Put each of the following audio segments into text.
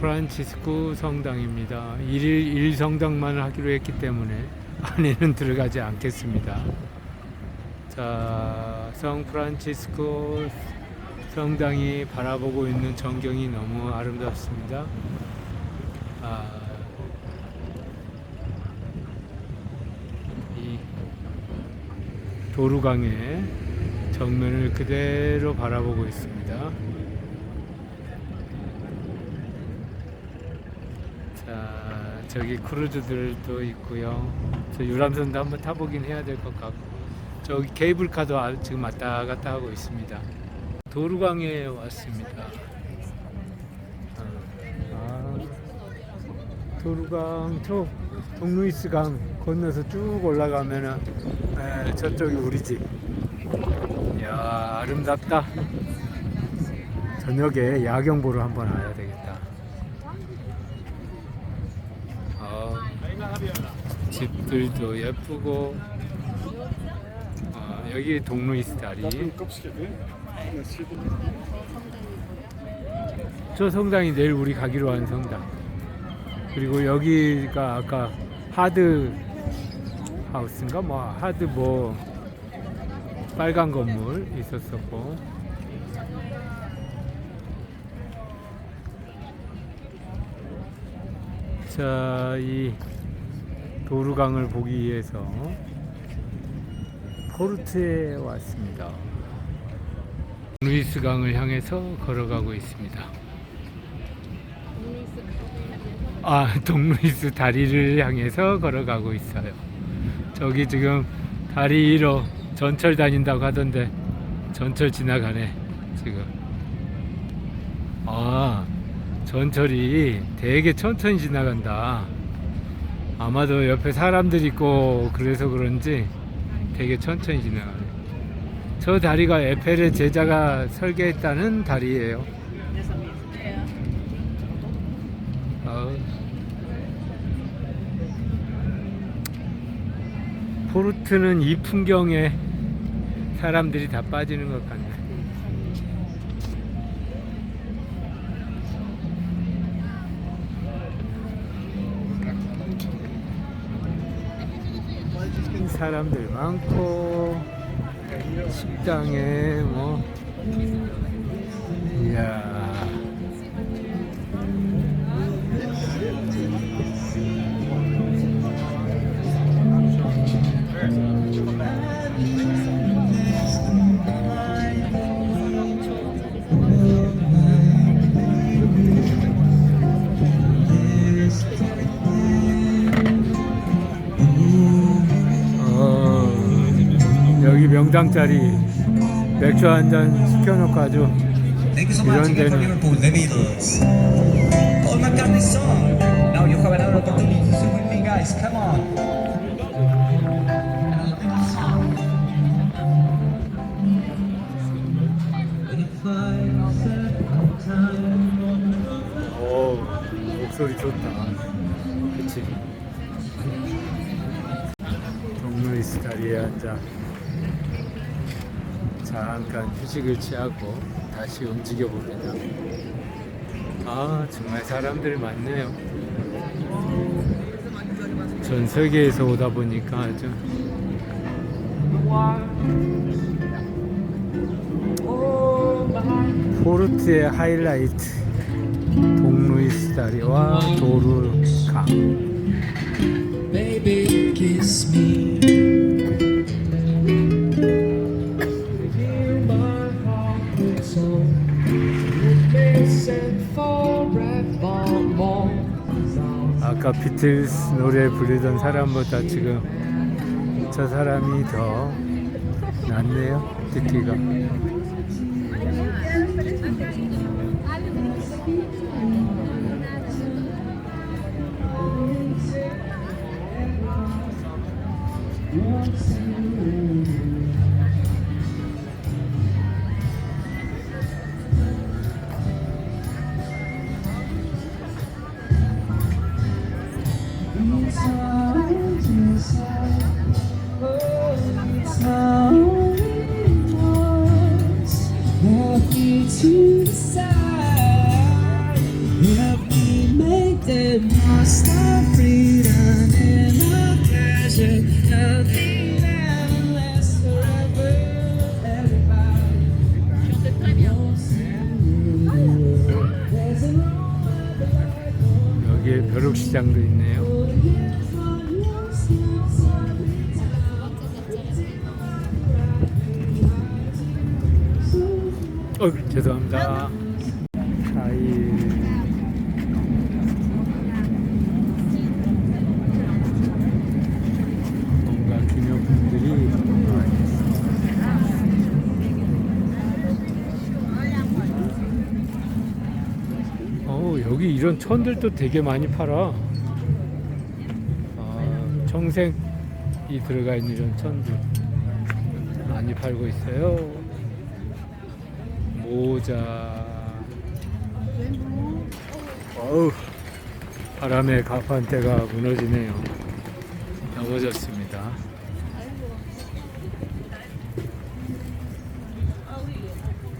프란치스코 성당입니다. 1일 1성당만 하기로 했기 때문에 안에는 들어가지 않겠습니다. 자, 성 프란치스코 성당이 바라보고 있는 전경이 너무 아름답습니다. 아, 이 도루강의 정면을 그대로 바라보고 있습니다. 자, 저기 크루즈들도 있고요. 저 유람선도 한번 타보긴 해야 될 것 같고, 저기 케이블카도 아- 지금 왔다 갔다 하고 있습니다. 도루강에 왔습니다. 아, 도루강 저 동루이스강 건너서 쭉 올라가면은 에, 저쪽이 우리 집. 이야 아름답다. 저녁에 야경 보러 한번 와야 되겠다. 어, 집들도 예쁘고 어, 여기 동루이스 다리. 저 성당이 내일 우리 가기로 한 성당. 그리고 여기가 아까 하드 하우스인가 뭐 하드 뭐 빨간 건물 있었었고 자, 이 도루강을 보기 위해서 포르트에 왔습니다. 루이스 강을 향해서 걸어가고 있습니다. 아, 동루이스 다리를 향해서 걸어가고 있어요. 저기 지금 다리 위로 전철 다닌다고 하던데 전철 지나가네, 지금. 아, 전철이 되게 천천히 지나간다. 아마도 옆에 사람들 있고 그래서 그런지 되게 천천히 지나가네. 저 다리가 에펠의 제자가 설계했다는 다리예요. 어. 포르트는 이 풍경에 사람들이 다 빠지는 것 같네. 사람들 많고 식당에 뭐. 이야 명당 자리 맥주 한 잔 시켜놓고 아주 이런 데는-. 오 목소리 좋다 그치 동루이스 다리에 앉아 잠깐 휴식을 취하고 다시 움직여 봅니다. 아 정말 사람들 많네요. 전 세계에서 오다 보니까 아주. 포르트의 하이라이트 동루이스 다리와 도루강 아까 비틀스 노래 부르던 사람보다 지금 저 사람이 더 낫네요 듣기가 여기 벼룩시장도 있네요. 어, 죄송합니다. 자이 뭔가 기념품들이 어 여기 이런 천들도 되게 많이 팔아. 아, 청색이 들어가 있는 이런 천들 많이 팔고 있어요. 모자. 어우 바람에 가판대가 무너지네요. 넘어졌습니다.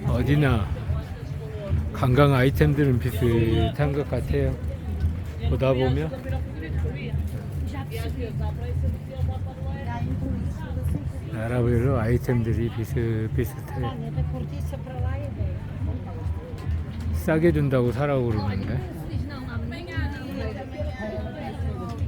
어디나 관광 아이템들은 비슷한 것 같아요. 보다 보면 나라별로 아이템들이 비슷비슷해. 싸게 준다고 사라고 그러는데